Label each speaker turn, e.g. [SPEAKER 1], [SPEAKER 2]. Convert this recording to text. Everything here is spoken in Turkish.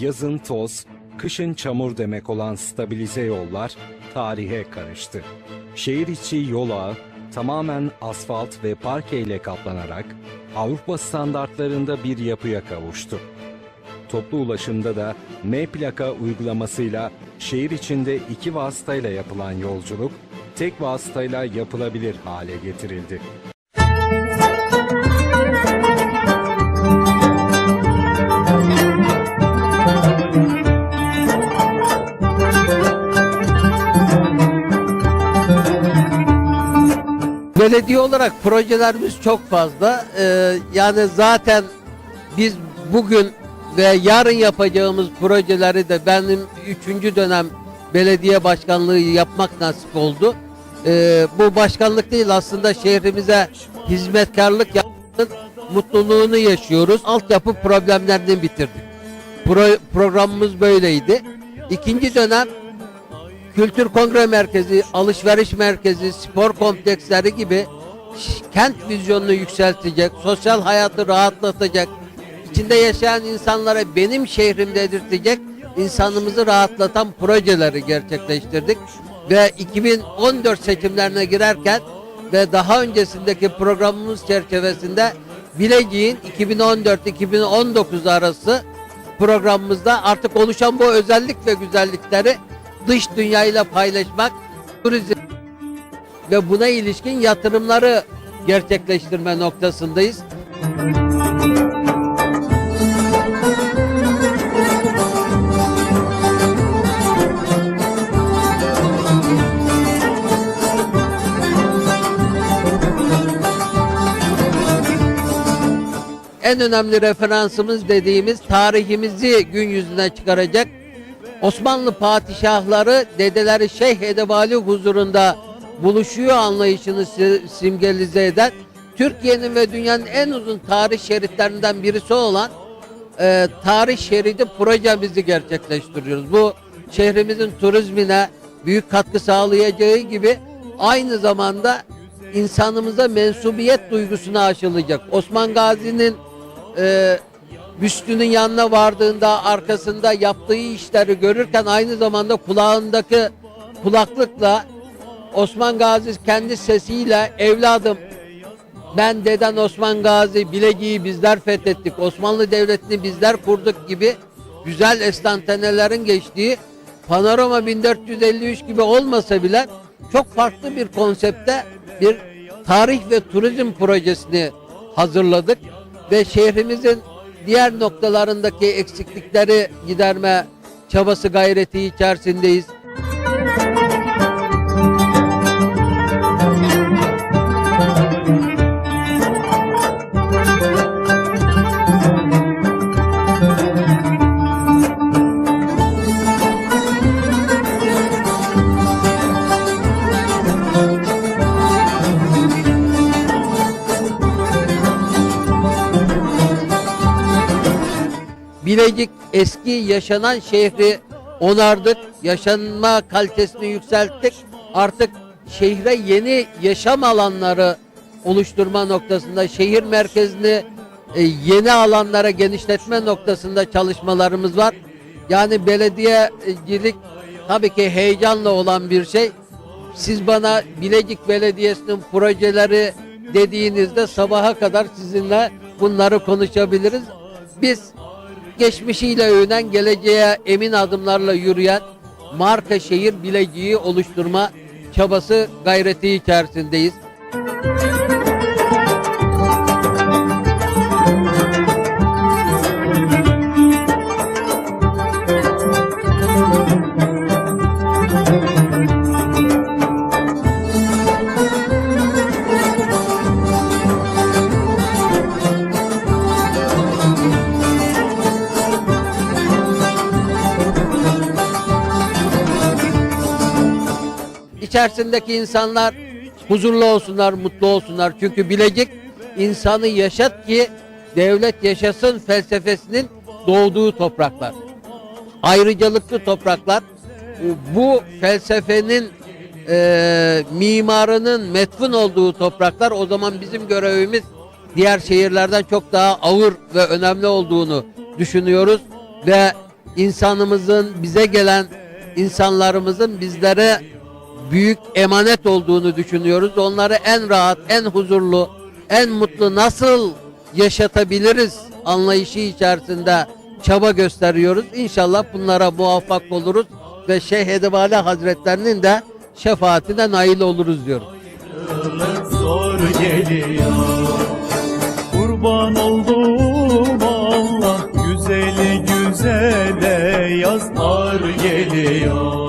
[SPEAKER 1] Yazın toz, kışın çamur demek olan stabilize yollar tarihe karıştı. Şehir içi yol ağı tamamen asfalt ve parke ile kaplanarak Avrupa standartlarında bir yapıya kavuştu. Toplu ulaşımda da M plaka uygulamasıyla şehir içinde iki vasıtayla yapılan yolculuk tek vasıtayla yapılabilir hale getirildi.
[SPEAKER 2] Belediye olarak projelerimiz çok fazla. Ee, yani zaten biz bugün ve yarın yapacağımız projeleri de benim üçüncü dönem belediye başkanlığı yapmak nasip oldu. Ee, bu başkanlık değil aslında şehrimize hizmetkarlık yapmanın mutluluğunu yaşıyoruz. Altyapı problemlerini bitirdik. Pro- programımız böyleydi. İkinci dönem kültür kongre merkezi, alışveriş merkezi, spor kompleksleri gibi kent vizyonunu yükseltecek, sosyal hayatı rahatlatacak, içinde yaşayan insanlara benim şehrim dedirtecek, insanımızı rahatlatan projeleri gerçekleştirdik. Ve 2014 seçimlerine girerken ve daha öncesindeki programımız çerçevesinde Bilecik'in 2014-2019 arası programımızda artık oluşan bu özellik ve güzellikleri dış dünyayla paylaşmak, turizm ve buna ilişkin yatırımları gerçekleştirme noktasındayız. En önemli referansımız dediğimiz tarihimizi gün yüzüne çıkaracak Osmanlı padişahları dedeleri Şeyh Edebali huzurunda buluşuyor anlayışını si- simgelize eden Türkiye'nin ve dünyanın en uzun tarih şeritlerinden birisi olan e, tarih şeridi projemizi gerçekleştiriyoruz. Bu şehrimizin turizmine büyük katkı sağlayacağı gibi aynı zamanda insanımıza mensubiyet duygusunu aşılayacak. Osman Gazi'nin e, büstünün yanına vardığında arkasında yaptığı işleri görürken aynı zamanda kulağındaki kulaklıkla Osman Gazi kendi sesiyle evladım ben deden Osman Gazi Bilecik'i bizler fethettik. Osmanlı Devleti'ni bizler kurduk gibi güzel estantanelerin geçtiği Panorama 1453 gibi olmasa bile çok farklı bir konsepte bir tarih ve turizm projesini hazırladık ve şehrimizin diğer noktalarındaki eksiklikleri giderme çabası gayreti içerisindeyiz. Bilecik eski yaşanan şehri onardık, yaşanma kalitesini yükselttik. Artık şehre yeni yaşam alanları oluşturma noktasında, şehir merkezini e, yeni alanlara genişletme noktasında çalışmalarımız var. Yani belediyecilik tabii ki heyecanla olan bir şey. Siz bana Bilecik Belediyesi'nin projeleri dediğinizde sabaha kadar sizinle bunları konuşabiliriz. Biz geçmişiyle övünen geleceğe emin adımlarla yürüyen marka şehir Bilecik'i oluşturma çabası gayreti içerisindeyiz. İçerisindeki insanlar huzurlu olsunlar, mutlu olsunlar. Çünkü Bilecik insanı yaşat ki devlet yaşasın felsefesinin doğduğu topraklar. Ayrıcalıklı topraklar. Bu felsefenin e, mimarının metfun olduğu topraklar o zaman bizim görevimiz diğer şehirlerden çok daha ağır ve önemli olduğunu düşünüyoruz. ve insanımızın bize gelen insanlarımızın bizlere büyük emanet olduğunu düşünüyoruz. Onları en rahat, en huzurlu, en mutlu nasıl yaşatabiliriz anlayışı içerisinde çaba gösteriyoruz. İnşallah bunlara muvaffak oluruz ve Şeyh Edebali Hazretlerinin de şefaatine nail oluruz diyorum.
[SPEAKER 3] zor geliyor Kurban oldum Allah Güzeli güzele yazlar geliyor